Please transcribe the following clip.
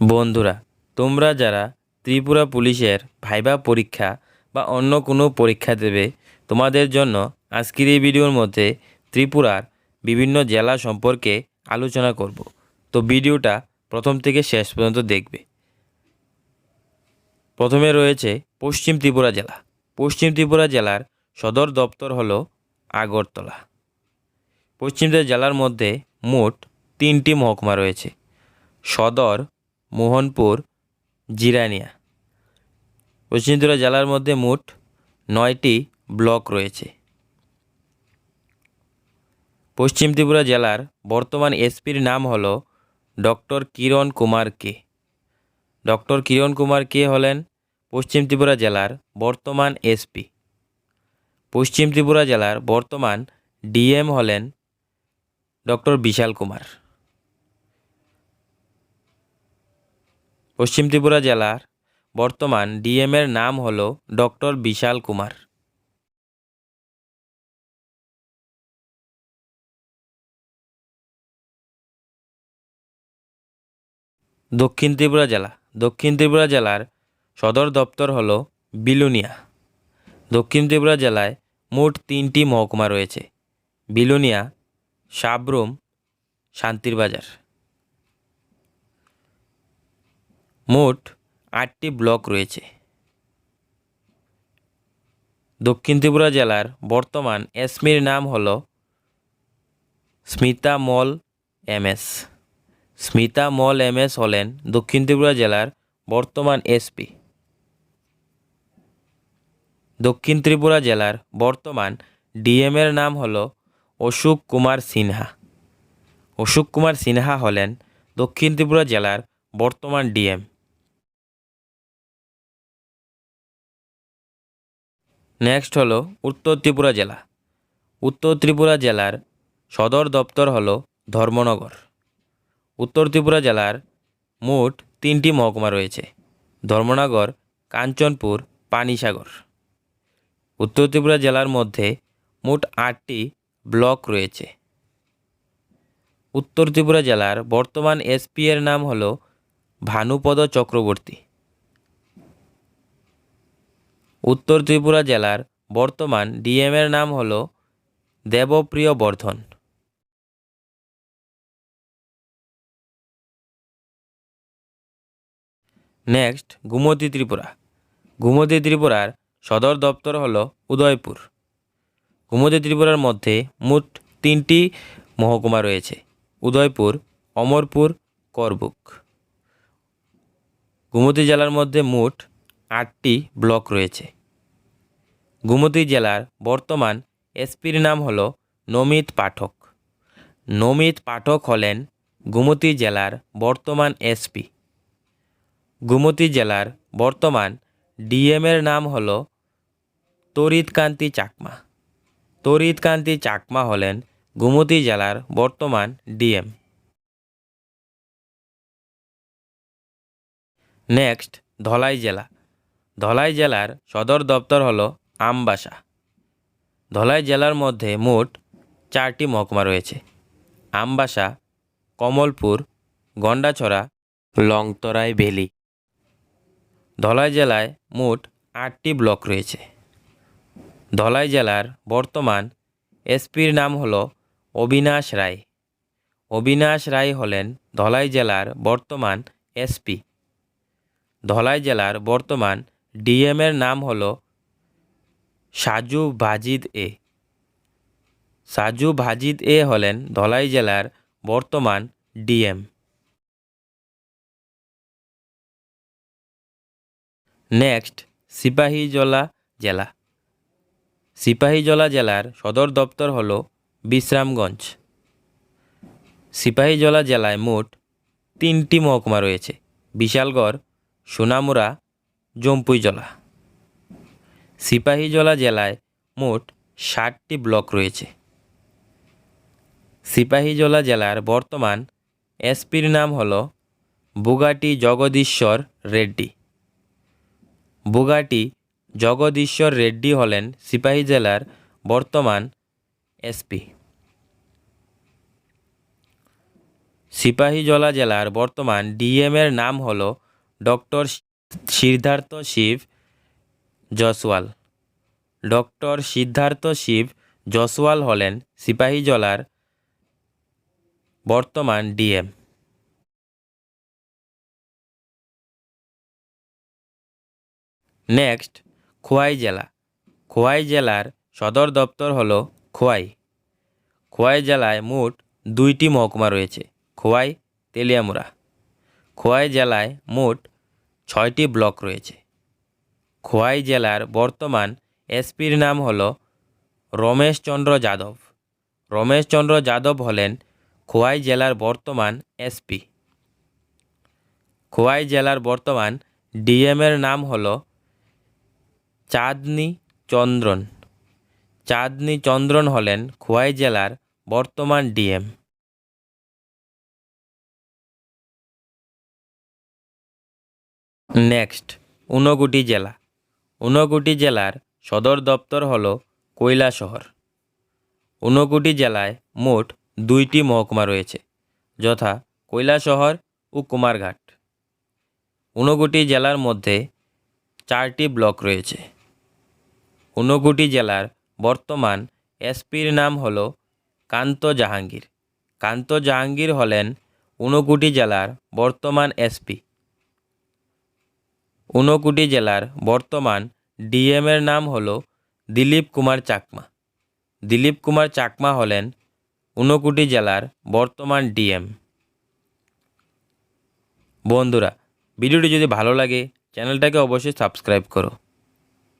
বন্ধুরা, তোমরা যারা ত্রিপুরা পুলিশের ভাইবা পরীক্ষা বা অন্য কোনো পরীক্ষা দেবে, তোমাদের জন্য আজকের এই ভিডিওর মধ্যে ত্রিপুরার বিভিন্ন জেলা সম্পর্কে আলোচনা করব। তো ভিডিওটা প্রথম থেকে শেষ পর্যন্ত দেখবে। প্রথমে রয়েছে পশ্চিম ত্রিপুরা জেলা। পশ্চিম ত্রিপুরা জেলার সদর দপ্তর হলো আগরতলা। পশ্চিম জেলার মধ্যে মোট তিনটি মহকুমা রয়েছে। সদর মোহনপুর, জিরানিয়া। পশ্চিম ত্রিপুরা জেলার মধ্যে মোট নয়টি ব্লক রয়েছে। পশ্চিম ত্রিপুরা জেলার বর্তমান এসপির নাম হল ডক্টর কিরণ কুমার কে। ডক্টর কিরণ কুমার কে হলেন পশ্চিম ত্রিপুরা জেলার বর্তমান এসপি। পশ্চিম ত্রিপুরা জেলার বর্তমান ডিএম হলেন ডক্টর বিশাল কুমার। পশ্চিম ত্রিপুরা জেলার বর্তমান ডিএমের নাম হল ডক্টর বিশাল কুমার। দক্ষিণ ত্রিপুরা জেলা। দক্ষিণ ত্রিপুরা জেলার সদর দপ্তর হল বিলুনিয়া। দক্ষিণ ত্রিপুরা জেলায় মোট তিনটি মহকুমা রয়েছে। বিলুনিয়া, সাবরুম, শান্তির বাজার। মোট আটটি ব্লক রয়েছে। দক্ষিণ ত্রিপুরা জেলার বর্তমান এসমির নাম হল স্মিতা মল এমএস স্মিতা মল এমএস হলেন দক্ষিণ ত্রিপুরা জেলার বর্তমান এসপি। দক্ষিণ ত্রিপুরা জেলার বর্তমান ডিএমের নাম হল অশোক কুমার সিনহা। অশোক কুমার সিনহা হলেন দক্ষিণ ত্রিপুরা জেলার বর্তমান ডিএম। নেক্সট হলো উত্তর ত্রিপুরা জেলা। উত্তর ত্রিপুরা জেলার সদর দপ্তর হল ধর্মনগর। উত্তর ত্রিপুরা জেলার মোট তিনটি মহকুমা রয়েছে, ধর্মনগর, কাঞ্চনপুর, পানিসাগর। উত্তর ত্রিপুরা জেলার মধ্যে মোট আটটি ব্লক রয়েছে। উত্তর ত্রিপুরা জেলার বর্তমান এসপি এর নাম হল ভানুপদ চক্রবর্তী। উত্তর ত্রিপুরা জেলার বর্তমান ডিএম এর নাম হল দেবপ্রিয় বর্ধন। নেক্সট গুমতি ত্রিপুরা। গুমতি ত্রিপুরার সদর দপ্তর হল উদয়পুর। গুমতি ত্রিপুরার মধ্যে মোট তিনটি মহকুমা রয়েছে, উদয়পুর, অমরপুর, করবুক। গুমতি জেলার মধ্যে মোট আটটি ব্লক রয়েছে। গুমতি জেলার বর্তমান এসপির নাম হল নমিত পাঠক। নমিত পাঠক হলেন গুমতি জেলার বর্তমান এসপি। গুমতি জেলার বর্তমান ডিএমের নাম হল তরিতকান্তি চাকমা। তরিতকান্তি চাকমা হলেন গুমতি জেলার বর্তমান ডিএম। নেক্সট ধলাই জেলা। ধলাই জেলার সদর দপ্তর হল আমবাসা। ধলাই জেলার মধ্যে মোট চারটি মহকুমা রয়েছে। আমবাসা, কমলপুর, গন্ডাছড়া, লংতরাই ভ্যালি। ধলাই জেলায় মোট আটটি ব্লক রয়েছে। ধলাই জেলার বর্তমান এসপির নাম হল অবিনাশ রায়। অবিনাশ রায় হলেন ধলাই জেলার বর্তমান এসপি। ধলাই জেলার বর্তমান ডিএমের নাম হল সাজু ভাজিদ এ। সাজু ভাজিদ এ হলেন ধলাই জেলার বর্তমান ডিএম নেক্সট সিপাহীজলা জেলা। সিপাহীজলা জেলার সদর দপ্তর হল বিশ্রামগঞ্জ। সিপাহীজলা জেলায় মোট তিনটি মহকুমা রয়েছে, বিশালগড় সোনামুড়া জম্পুইজলা সিপাহীজলা জেলায় মোট ষাটটি ব্লক রয়েছে। সিপাহীজলা জেলার বর্তমান এসপির নাম হল বুগাটি জগদীশ্বর রেড্ডি। বুগাটি জগদীশ্বর রেড্ডি হলেন সিপাহী জেলার বর্তমান এসপি। সিপাহীজলা জেলার বর্তমান ডিএমের নাম হল ডক্টর সিদ্ধার্থ শিব, জসওয়াল। ডক্টর সিদ্ধার্থ শিব, জসওয়াল হলেন সিপাহীজলার বর্তমান ডিএম। নেক্সট, খোয়াই জেলা। খোয়াই জেলার সদর দপ্তর হল খোয়াই। খোয়াই জেলায় মোট দুইটি মহকুমা রয়েছে, খোয়াই তেলিয়ামুড়া। খোয়াই জেলায় মোট ছয়টি ব্লক রয়েছে। খোয়াই জেলার বর্তমান এসপির নাম হলো রমেশচন্দ্র যাদব। রমেশচন্দ্র যাদব হলেন খোয়াই জেলার বর্তমান এসপি। খোয়াই জেলার বর্তমান ডিএমের নাম হল চাঁদনি চন্দ্রন। চাঁদনি চন্দ্রন হলেন খোয়াই জেলার বর্তমান ডিএম। নেক্সট ঊনকোটি জেলা। ঊনকোটি জেলার সদর দপ্তর হল কৈলাসহর। ঊনকোটি জেলায় মোট দুইটি মহকুমা রয়েছে, যথা কৈলাসহর ও কুমারঘাট। ঊনকোটি জেলার মধ্যে চারটি ব্লক রয়েছে। ঊনকোটি জেলার বর্তমান এসপির নাম হল কান্ত জাহাঙ্গীর। কান্ত জাহাঙ্গীর হলেন ঊনকোটি জেলার বর্তমান এসপি। ঊনকোটি জেলার বর্তমান ডিএমের নাম হল দিলীপ কুমার চাকমা। দিলীপ কুমার চাকমা হলেন ঊনকোটি জেলার বর্তমান ডিএম। বন্ধুরা, ভিডিওটি যদি ভালো লাগে, চ্যানেলটাকে অবশ্যই সাবস্ক্রাইব করো।